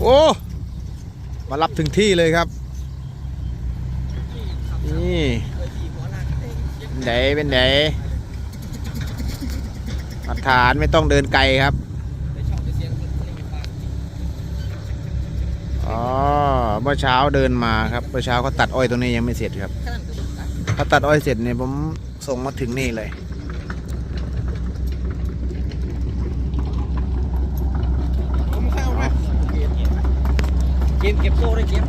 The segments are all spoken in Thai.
โอ้มารับถึงที่เลยครับ นี่เป็นไหนเป็นไหนมาทานไม่ต้องเดินไกลครับอ๋อเมื่อเช้าเดินมาครับเมื่อเช้าเขาตัดอ้อยตรงนี้ยังไม่เสร็จครับเขาตัดอ้อยเสร็จเนี่ยผมส่งมาถึงนี่เลย ผมเข้าไหม เก็บโซ่ได้เก็บ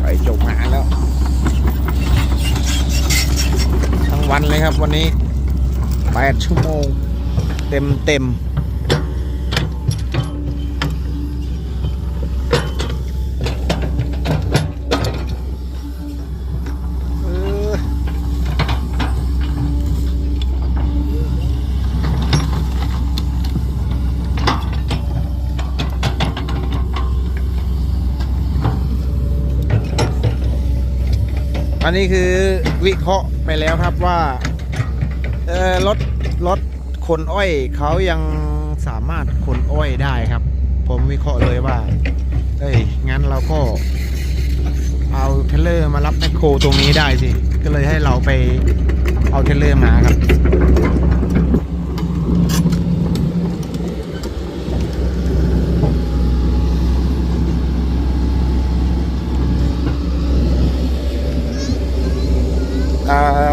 ไปจบงานแล้ว ทั้งวันเลยครับวันนี้แปดชั่วโมง เต็มเต็มเออ อันนี้คือวิเคราะห์ไปแล้วครับว่ารถรถขนอ้อยเขายังสามารถขนอ้อยได้ครับ ผมวิเคราะห์เลยว่า เอ้ยงั้นเราก็ เอาเทรลเลอร์มารับแมคโครตรงนี้ได้สิ ก็เลยให้เราไปเอาเทรลเลอร์มาครับ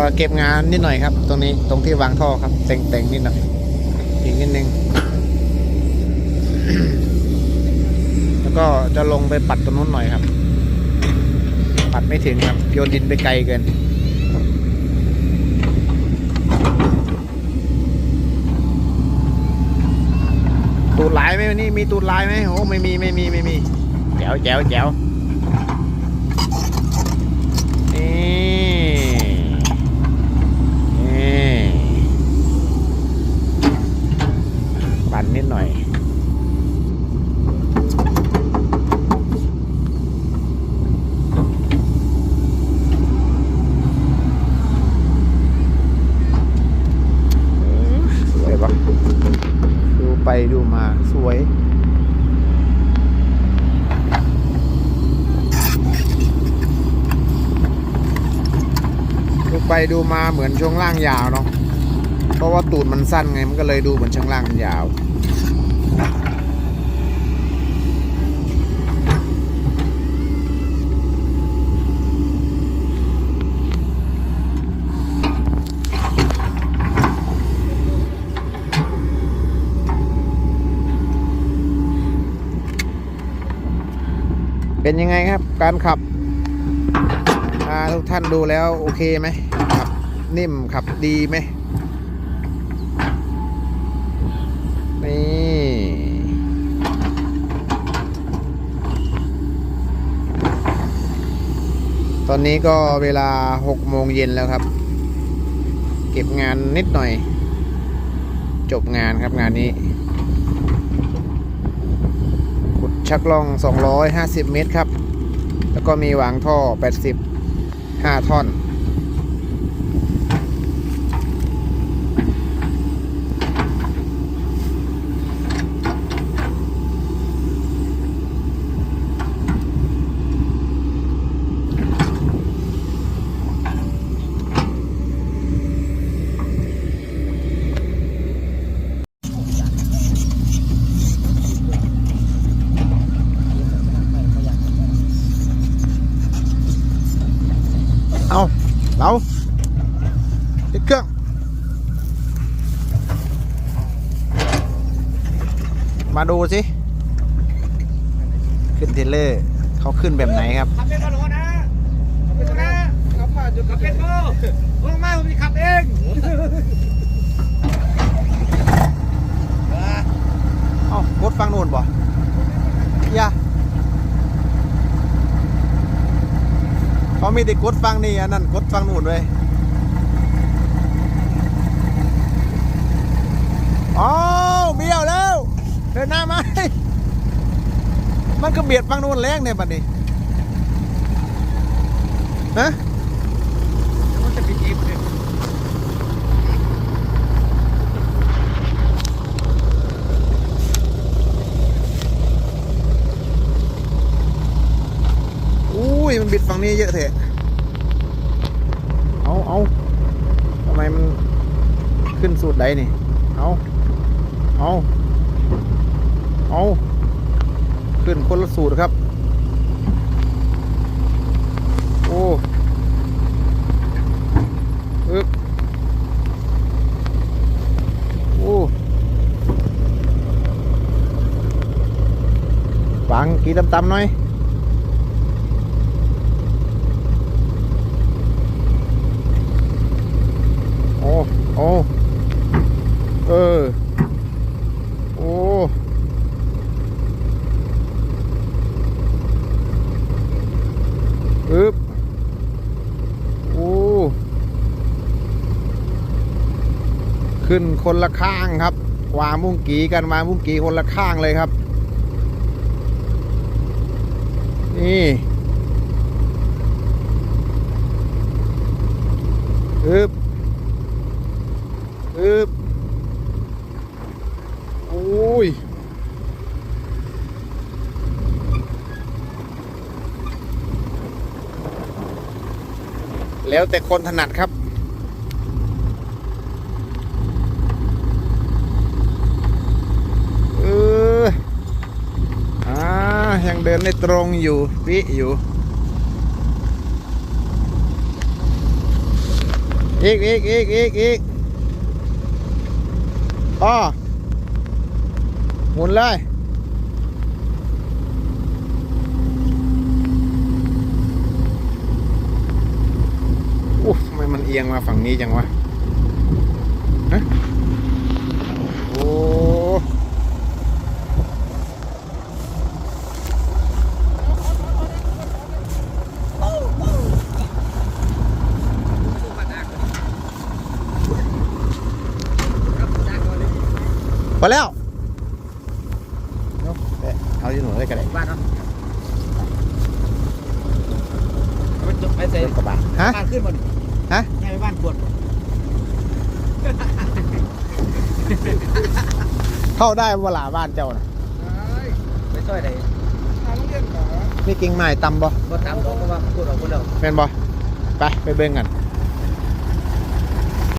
เอ่อเก็บงานนิดหน่อยครับ ตรงนี้ตรงที่วางท่อครับแต่งแต่งนิดหน่อยอีกนิดนึงแล้วก็จะลงไปปัดตรงนู้นหน่อยครับ ปัดไม่ถึงครับโยนดินไปไกลเกินตูดลายไหมวันนี้มีตูดลายไหมโอ้ไม่มีไม่มีไม่มีแจ๋วแจ๋วแจ๋วนี่นี่ ปั่นนิดหน่อย สวยปะดูไปดูมาสวยดูไปดูมาเหมือนช่วงล่างยาวเนาะ ราะว่าตูดมันสั้นไงมันก็เลยดูเหมือนช่วงล่างมันยาวเป็นยังไงครับ การขับทุกท่านดูแล้วโอเคไหมขับนิ่มขับดีไหม นี่ตอนนี้ก็เวลา6โมงเย็นแล้วครับ เก็บงานนิดหน่อย จบงานครับงานนี้ ขุดชักล่อง 250 เมตรครับ แล้วก็มีวางท่อ80 5ท่อน เอาเราติดเครื่องมาดูสิ ขึ้นเทเลอร์เขาขึ้นแบบไหนครับขับเป็นก่อนนะขับเป็นนะขับมาจุดขับเป็นโก้ลงมาผมจะขับเองเอ้ากดฟังโน่นบ่อยาเขา มีแต่กดฟังนี่อันนั้นกดฟังนู่นเลยอ๋อเบี้ยวแล้ว เดินหน้าไหมมันก็เบียดฟังนู่นแรงเนี่ยบัดนี้นะปิดอีกเลย ฝั่งนี้เยอะเถอะเอาเอาทำไมมันขึ้นสูตรใดนี่ เอาเอาเอาขึ้นคนละสูตรครับ โอ้อึบโอ้ฟังกี่ตำๆหน่อย โอ้ โอ้เออ โอ้อึบโอ้ ขึ้นคนละข้างครับ วางมุ้งกีกันวางมุ้งกีคนละข้างเลยครับ นี่อึบ อึบโอ้ยแล้วแต่คนถนัดครับ เอออ่ายังเดินได้ตรงอยู่ปิอยู่ อีกอีกอีกอีกอีก อ๋อหมุนเลยอู้ทำไมมันเอียงมาฝั่งนี้จังวะฮะโอ้ พอแล้วเนาะเอ๊ะเอาอยู่หนูได้กันเลยบ้านเนาะมันจบไปใส่รถกระบะฮะบ้านขึ้นหมดฮะย้ายไปบ้านปวดเข้าได้เวลาบ้านเจ้านะไปช่วยไหนมีกิ่งไม้ตำบ่ก็ตามเขาก็ว่าพูดออกพูดแล้วเป็นบ่ไปไปเบิ่งกัน